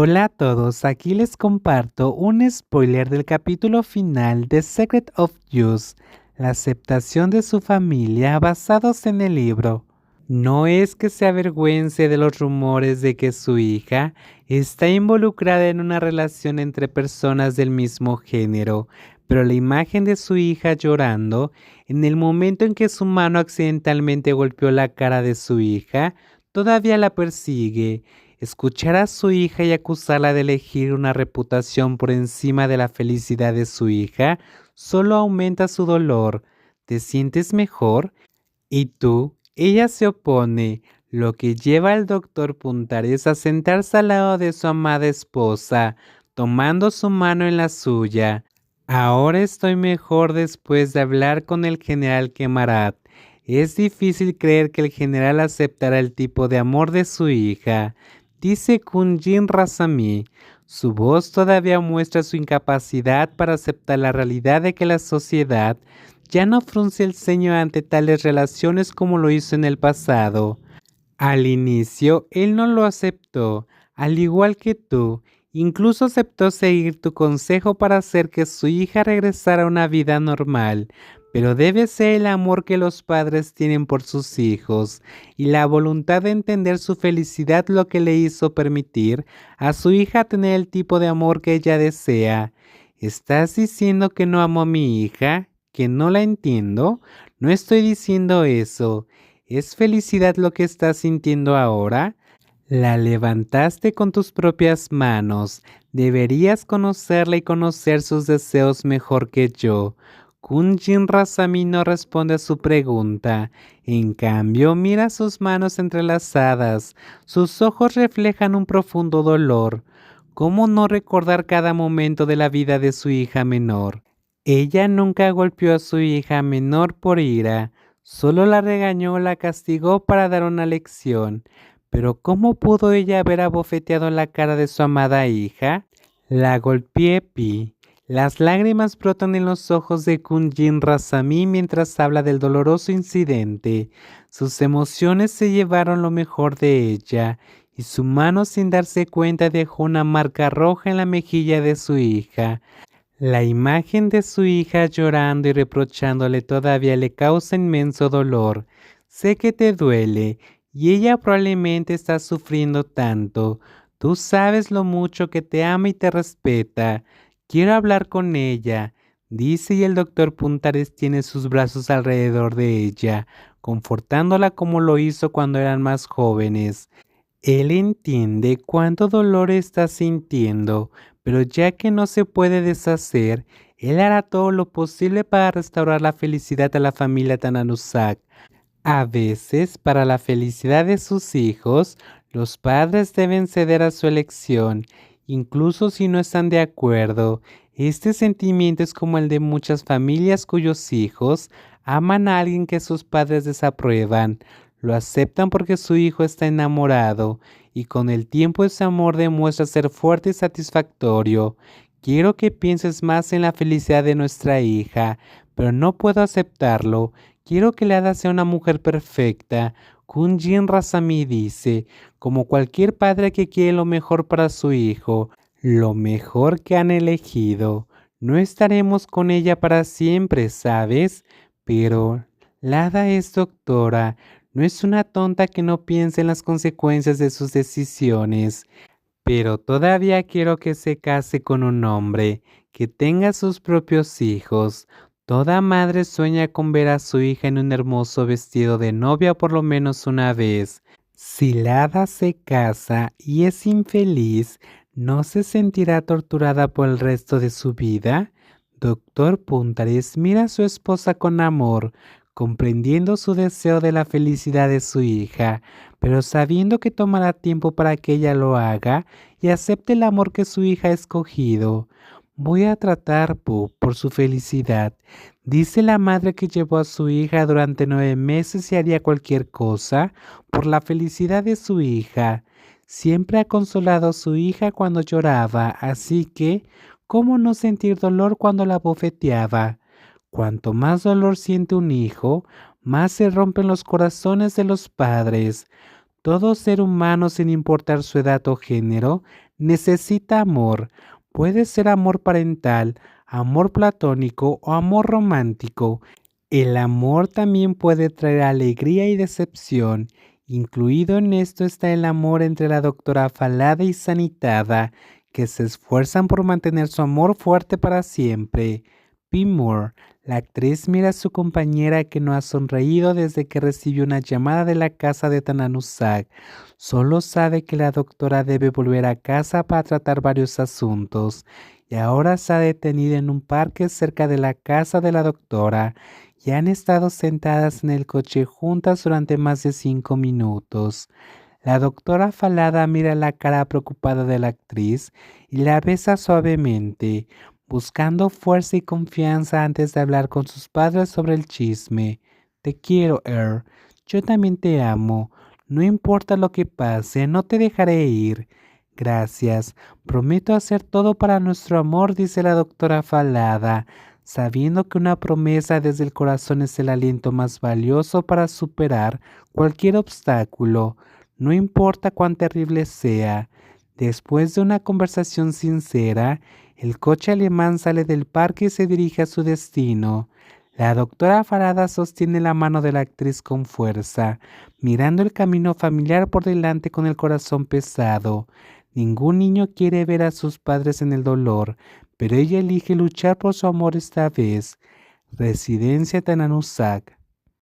Hola a todos, aquí les comparto un spoiler del capítulo final de Secret of Use, la aceptación de su familia basados en el libro. No es que se avergüence de los rumores de que su hija está involucrada en una relación entre personas del mismo género, pero la imagen de su hija llorando en el momento en que su mano accidentalmente golpeó la cara de su hija todavía la persigue Escuchar a su hija y acusarla de elegir una reputación por encima de la felicidad de su hija solo aumenta su dolor. ¿Te sientes mejor? Y tú, ella se opone, lo que lleva al doctor Puntares a sentarse al lado de su amada esposa, tomando su mano en la suya. Ahora estoy mejor después de hablar con el general Kemarat. Es difícil creer que el general aceptará el tipo de amor de su hija dice Kunjin Rasami. Su voz todavía muestra su incapacidad para aceptar la realidad de que la sociedad ya no frunce el ceño ante tales relaciones como lo hizo en el pasado. Al inicio, él no lo aceptó, al igual que tú, incluso aceptó seguir tu consejo para hacer que su hija regresara a una vida normal, pero debe ser el amor que los padres tienen por sus hijos y la voluntad de entender su felicidad lo que le hizo permitir a su hija tener el tipo de amor que ella desea. ¿Estás diciendo que no amo a mi hija? ¿Que no la entiendo? No estoy diciendo eso. ¿Es felicidad lo que estás sintiendo ahora? La levantaste con tus propias manos. Deberías conocerla y conocer sus deseos mejor que yo. Kunjin Rasami no responde a su pregunta. En cambio, mira sus manos entrelazadas. Sus ojos reflejan un profundo dolor. ¿Cómo no recordar cada momento de la vida de su hija menor? Ella nunca golpeó a su hija menor por ira, solo la regañó o la castigó para dar una lección. Pero ¿cómo pudo ella haber abofeteado la cara de su amada hija? La golpeé, Pi. Las lágrimas brotan en los ojos de Kunjin Rasami mientras habla del doloroso incidente. Sus emociones se llevaron lo mejor de ella y su mano sin darse cuenta dejó una marca roja en la mejilla de su hija. La imagen de su hija llorando y reprochándole todavía le causa inmenso dolor. Sé que te duele y ella probablemente está sufriendo tanto. Tú sabes lo mucho que te ama y te respeta. Quiero hablar con ella, dice y el doctor Puntares tiene sus brazos alrededor de ella, confortándola como lo hizo cuando eran más jóvenes. Él entiende cuánto dolor está sintiendo, pero ya que no se puede deshacer, él hará todo lo posible para restaurar la felicidad a la familia Tananusak. A veces, para la felicidad de sus hijos, los padres deben ceder a su elección incluso si no están de acuerdo. Este sentimiento es como el de muchas familias cuyos hijos aman a alguien que sus padres desaprueban, lo aceptan porque su hijo está enamorado y con el tiempo ese amor demuestra ser fuerte y satisfactorio. Quiero que pienses más en la felicidad de nuestra hija, pero no puedo aceptarlo. Quiero que la hada sea una mujer perfecta, Kunjin Rasami dice, como cualquier padre que quiere lo mejor para su hijo, lo mejor que han elegido. No estaremos con ella para siempre, ¿sabes? Pero Lada es doctora, no es una tonta que no piense en las consecuencias de sus decisiones. Pero todavía quiero que se case con un hombre, que tenga sus propios hijos, Toda madre sueña con ver a su hija en un hermoso vestido de novia por lo menos una vez. Si la hada se casa y es infeliz, ¿no se sentirá torturada por el resto de su vida? Doctor Puntares mira a su esposa con amor, comprendiendo su deseo de la felicidad de su hija, pero sabiendo que tomará tiempo para que ella lo haga y acepte el amor que su hija ha escogido. Voy a tratar por su felicidad. Dice la madre que llevó a su hija durante nueve meses y haría cualquier cosa por la felicidad de su hija. Siempre ha consolado a su hija cuando lloraba, así que, ¿cómo no sentir dolor cuando la bofeteaba? Cuanto más dolor siente un hijo, más se rompen los corazones de los padres. Todo ser humano, sin importar su edad o género, necesita amor. Puede ser amor parental, amor platónico o amor romántico. El amor también puede traer alegría y decepción. Incluido en esto está el amor entre la doctora Falada y Sanitada, que se esfuerzan por mantener su amor fuerte para siempre. P. La actriz mira a su compañera que no ha sonreído desde que recibió una llamada de la casa de Tananusak. Solo sabe que la doctora debe volver a casa para tratar varios asuntos y ahora se ha detenido en un parque cerca de la casa de la doctora y han estado sentadas en el coche juntas durante más de cinco minutos. La doctora Falada mira la cara preocupada de la actriz y la besa suavemente buscando fuerza y confianza antes de hablar con sus padres sobre el chisme. Te quiero, Er. Yo también te amo. No importa lo que pase, no te dejaré ir. Gracias. Prometo hacer todo para nuestro amor, dice la doctora Falada, sabiendo que una promesa desde el corazón es el aliento más valioso para superar cualquier obstáculo, no importa cuán terrible sea. Después de una conversación sincera, el coche alemán sale del parque y se dirige a su destino. La doctora Farada sostiene la mano de la actriz con fuerza, mirando el camino familiar por delante con el corazón pesado. Ningún niño quiere ver a sus padres en el dolor, pero ella elige luchar por su amor esta vez. Residencia Tananusak.